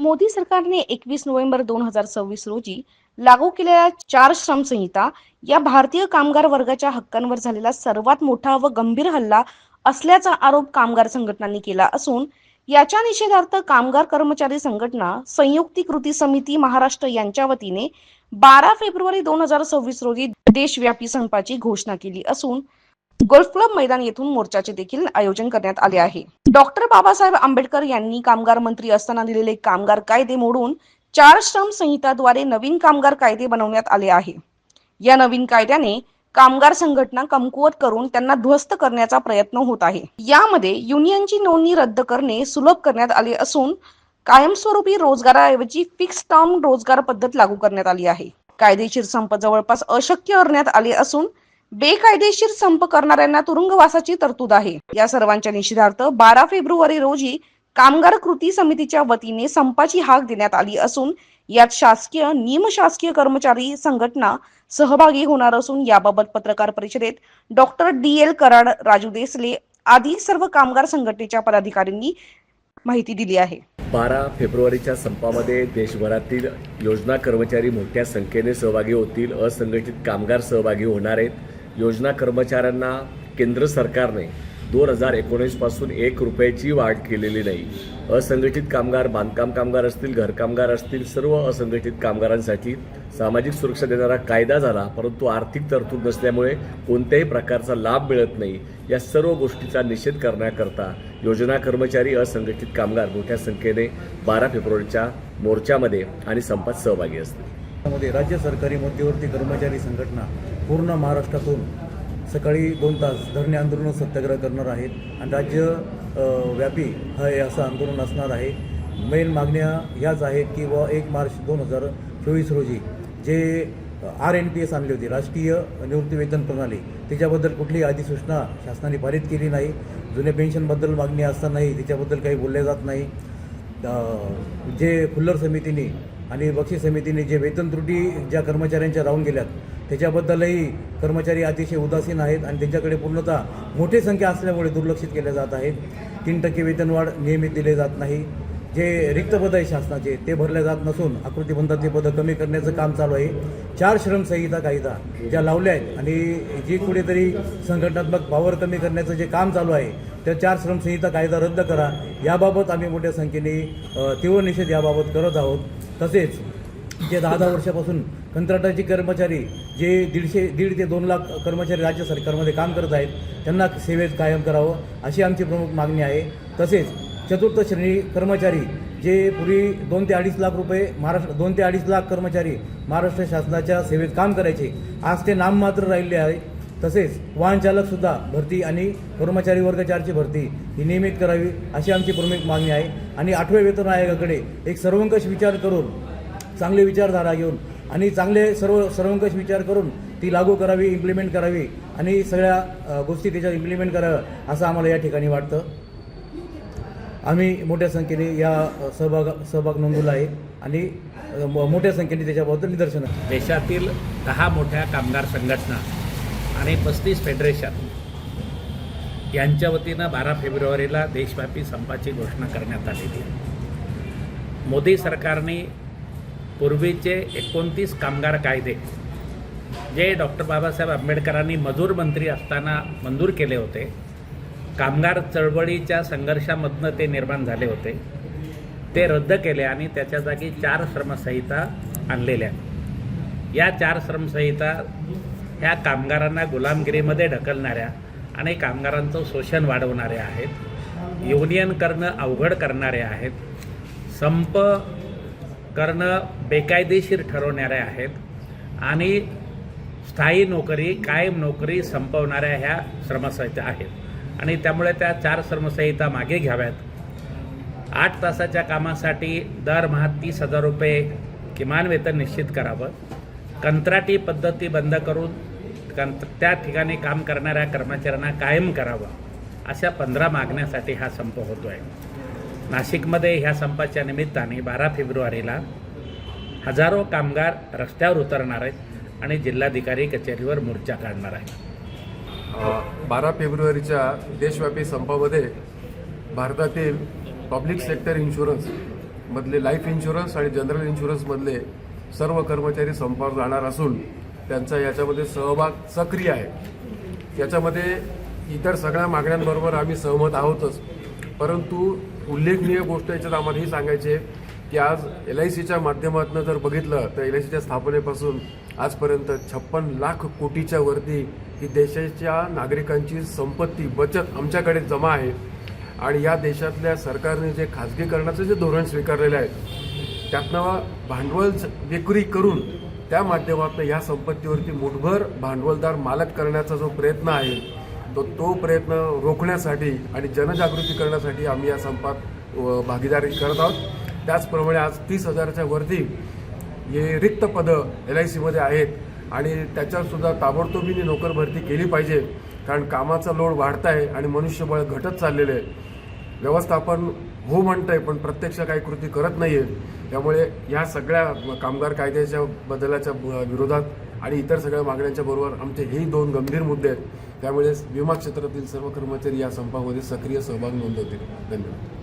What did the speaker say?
मोदी सरकारने एकवीस नोव्हेंबर दोन हजार सव्वीस रोजी लागू केलेल्या चार श्रम संहिता या भारतीय कामगार वर्गाच्या हक्कांवर झालेला सर्वात मोठा व गंभीर हल्ला असल्याचा आरोप कामगार संघटनांनी केला असून याच्या निषेधार्थ कामगार कर्मचारी संघटना संयुक्ती कृती समिती महाराष्ट्र यांच्या वतीने बारा फेब्रुवारी दोन हजार सव्वीस रोजी देशव्यापी संपाची घोषणा केली असून गोल्फ क्लब मैदान येथून मोर्चाचे देखील आयोजन करण्यात आले आहे. डॉक्टर बाबासाहेब आंबेडकर यांनी कामगार मंत्री असताना दिलेले कामगार कायदे मोडून चार श्रम संहिताद्वारे नवीन कामगार कायदे बनवण्यात आले आहे. या नवीन कायद्याने कामगार संघटना कमकुवत करून त्यांना ध्वस्त करण्याचा प्रयत्न होत आहे. यामध्ये युनियनची नोंदणी रद्द करणे सुलभ करण्यात आले असून कायमस्वरूपी रोजगाराऐवजी फिक्स टर्म रोजगार पद्धत लागू करण्यात आली आहे. कायदेशीर संप जवळपास अशक्य करण्यात आले असून बेकायदेशीर संप करणाऱ्यांना तुरुंगवासाची तरतूद आहे. या सर्वांच्या निषेधार्थ बारा फेब्रुवारी रोजी कामगार कृती समितीच्या वतीने संपाची हाक देण्यात आली असून यात शासकीय निमशासकीय कर्मचारी संघटना सहभागी होणार असून याबाबत पत्रकार परिषदेत doctor D. L Karad Raju Desale आदी सर्व कामगार संघटनेच्या पदाधिकाऱ्यांनी माहिती दिली आहे. बारा फेब्रुवारीच्या संपामध्ये देशभरातील योजना कर्मचारी मोठ्या संख्येने सहभागी होतील असंघटित कामगार सहभागी होणार आहेत. योजना कर्मचाऱ्यांना केंद्र सरकारने दोन हजार एकोणीसपासून एक रुपयाची वाढ केलेली नाही. असंघटित कामगार बांधकाम कामगार असतील घरकामगार असतील सर्व असंघटित कामगारांसाठी सामाजिक सुरक्षा देणारा कायदा झाला परंतु आर्थिक तरतूद नसल्यामुळे कोणत्याही प्रकारचा लाभ मिळत नाही. या सर्व गोष्टीचा निषेध करण्याकरता योजना कर्मचारी असंघटित कामगार मोठ्या संख्येने बारा फेब्रुवारीच्या मोर्चामध्ये आणि संपात सहभागी असतील. राज्य सरकारी मध्यवर्ती कर्मचारी संघटना पूर्ण महाराष्ट्रातून सकाळी दोन तास धरणे आंदोलन सत्याग्रह करणार आहेत आणि राज्य व्यापी हे असं आंदोलन असणार आहे. मेन मागण्या ह्याच आहेत की व एक मार्च दोन हजार चोवीस रोजी जे आर एन पी एस आणली होती राष्ट्रीय निवृत्ती वेतन प्रणाली त्याच्याबद्दल कुठलीही अधिसूचना शासनाने पारित केली नाही. जुन्या पेन्शनबद्दल मागणी असतानाही त्याच्याबद्दल काही बोलले जात नाही. जे खुल्लर समितीने आणि बक्षीस समितीने जे वेतन त्रुटी ज्या कर्मचाऱ्यांच्या राहून गेल्यात त्याच्याबद्दलही कर्मचारी अतिशय उदासीन आहेत आणि त्यांच्याकडे पूर्णतः मोठी संख्या असल्यामुळे दुर्लक्षित केल्या जात आहेत. तीन टक्के वेतनवाढ नियमित दिले जात नाही. जे रिक्त पद आहे शासनाचे ते भरले जात नसून आकृतीबंधातली पदं कमी करण्याचं काम चालू आहे. चार श्रम संहिता कायदा ज्या लावल्या आहेत आणि जी कुठेतरी संघटनात्मक पॉवर कमी करण्याचं जे काम चालू आहे त्या चार श्रम संहिता कायदा रद्द करा. याबाबत आम्ही मोठ्या संख्येने तीव्र निषेध याबाबत करत आहोत. तसेच जे दहा दहा वर्षापासून कंत्राटाचे कर्मचारी जे दीडशे दीड ते दोन लाख कर्मचारी राज्य सरकारमध्ये काम करत आहेत त्यांना सेवेत कायम करावं अशी आमची प्रमुख मागणी आहे. तसेच चतुर्थ श्रेणी कर्मचारी जे पूर्वी दोन ते अडीच लाख रुपये महाराष्ट्र दोन ते अडीच लाख कर्मचारी महाराष्ट्र शासनाच्या सेवेत काम करायचे आज ते नाममात्र राहिले आहे. तसेच वाहनचालकसुद्धा भरती आणि कर्मचारी वर्ग चारची भरती ही नियमित करावी अशी आमची प्रमुख मागणी आहे. आणि आठव्या वेतन आयोगाकडे एक सर्वंकष विचार करून चांगले विचारधारा घेऊन आणि चांगले सर्व सर्वंकष विचार करून ती लागू करावी इम्प्लिमेंट करावी आणि सगळ्या गोष्टी त्याच्यात इम्प्लिमेंट कराव्या असं आम्हाला या ठिकाणी वाटतं. आम्ही मोठ्या संख्येने या सहभाग सहभाग नोंदवला आहे आणि मोठ्या संख्येने त्याच्याबद्दल निदर्शन. देशातील दहा मोठ्या कामगार संघटना आणि पस्तीस फेडरेशन यांच्या वतीनं बारा फेब्रुवारीला देशव्यापी संपाची घोषणा करण्यात आलेली आहे. मोदी सरकारने पूर्वीचे एकोणतीस कामगार कायदे जे डॉक्टर बाबासाहेब आंबेडकरांनी मजूर मंत्री असताना मंजूर केले होते कामगार चळवळीच्या संघर्षामधनं ते निर्माण झाले होते. ते रद्द केले आणि त्याच्या जागी चार श्रमसंहिता आणलेल्या. या चार श्रमसंहिता ह्या कामगारांना गुलामगिरीमध्ये ढकलणाऱ्या आणि कामगारांचं शोषण वाढवणाऱ्या आहेत. युनियन करणं अवघड करणारे आहेत. संप करणं बेकायदेशीर ठरवणाऱ्या आहेत आणि स्थायी नोकरी कायम नोकरी संपवणाऱ्या ह्या श्रमसंहिता आहेत. आणि त्यामुळे त्या चार श्रमसंहिता मागे घ्याव्यात. आठ तासाच्या कामासाठी दरमहा तीस हजार रुपये किमान वेतन निश्चित करावं. कंत्राटी पद्धती बंद करून कंत त्या ठिकाणी काम करणाऱ्या कर्मचाऱ्यांना कायम करावं. अशा पंधरा मागण्यासाठी हा संप होतो आहे नाशिकमध्ये ह्या संपाच्या निमित्ताने बारा फेब्रुवारीला हजारो कामगार रस्त्यावर उतरणार आहेत आणि जिल्हाधिकारी कचेरीवर मोर्चा काढणार आहेत. बारा फेब्रुवारीच्या देशव्यापी संपामध्ये भारतातील पब्लिक सेक्टर इन्शुरन्स मधले लाईफ इन्शुरन्स आणि जनरल इन्शुरन्समधले सर्व कर्मचारी संपावर जाणार असून त्यांचा याच्यामध्ये सहभाग सक्रिय आहे. याच्यामध्ये इतर सगळ्या मागण्यांबरोबर आम्ही सहमत आहोतच. परंतु उल्लेखनीय गोष्ट याच्यात आम्हाला ही सांगायची आहे की आज एल आय सीच्या माध्यमातून जर बघितलं तर एल आय सीच्या स्थापनेपासून आजपर्यंत छप्पन लाख कोटीच्या वरती ही देशाच्या नागरिकांची संपत्ती बचत आमच्याकडे जमा आहे. आणि या देशातल्या सरकारने जे खाजगीकरणाचं जे धोरण स्वीकारलेलं आहे त्यातनं भांडवल विक्री करून त्या माध्यमातून या संपत्तीवरती मुठभर भांडवलदार मालक करण्याचा जो प्रयत्न आहे तो तो प्रयत्न रोखण्यासाठी आणि जनजागृती करण्यासाठी आम्ही या संपात भागीदारी करत आहोत. त्याचप्रमाणे आज तीस हजाराच्या वरती हे रिक्त पदं एल आय सीमध्ये आहेत आणि त्याच्यातसुद्धा ताबडतोबीने नोकर भरती केली पाहिजे कारण कामाचा लोड वाढत आहे आणि मनुष्यबळ घटत चाललेलं आहे. व्यवस्थापन हो म्हणतंय पण प्रत्यक्ष काही कृती करत नाही आहे त्यामुळे या सगळ्या कामगार कायद्याच्या बदलाच्या विरोधात आणि इतर सगळ्या मागण्यांच्या बरोबर आमचे हेही दोन गंभीर मुद्दे आहेत. त्यामुळे विमा क्षेत्रातील सर्व कर्मचारी या संपामध्ये सक्रिय सहभाग नोंदवतील. धन्यवाद.